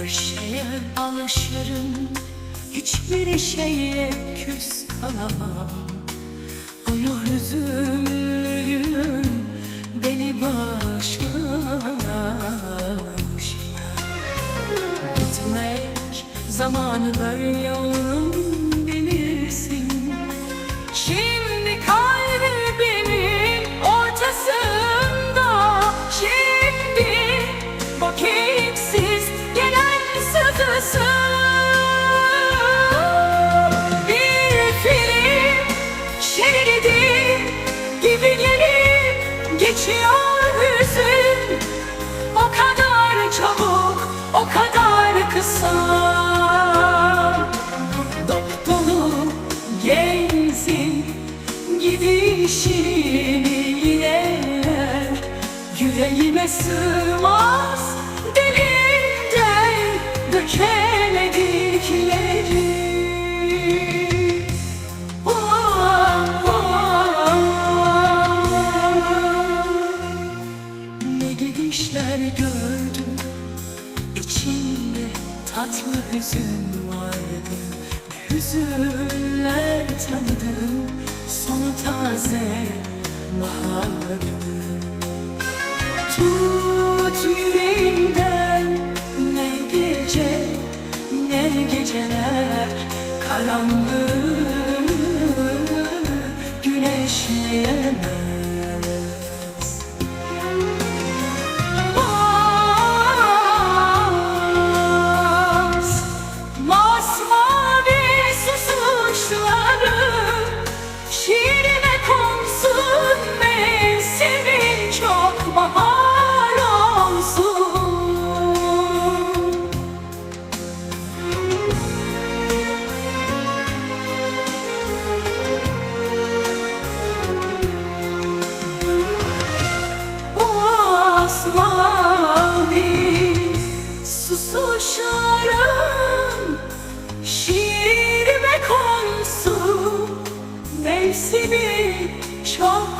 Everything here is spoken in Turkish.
Her şeye alışırım. Hiçbir şeye küs kalamam. Ama hüzünlüyüm Beni başlamış Gitmek zamanı veriyorum bilirsin sızısın Bir film şeridi geçiyor hüzün. O kadar çabuk, o kadar kısa. Dop dolu genzin gidişini yine Yüreğime sığmaz Ne gidişler gördüm. İçimde tatlı hüzün vardı. Ne hüzünler tanıdım Sonu taze bahardı. Tut yüreğimden geceler Karanlığı güneşleyemez Masmavi susuşlarım Şiirime konsun. Mevsimi çok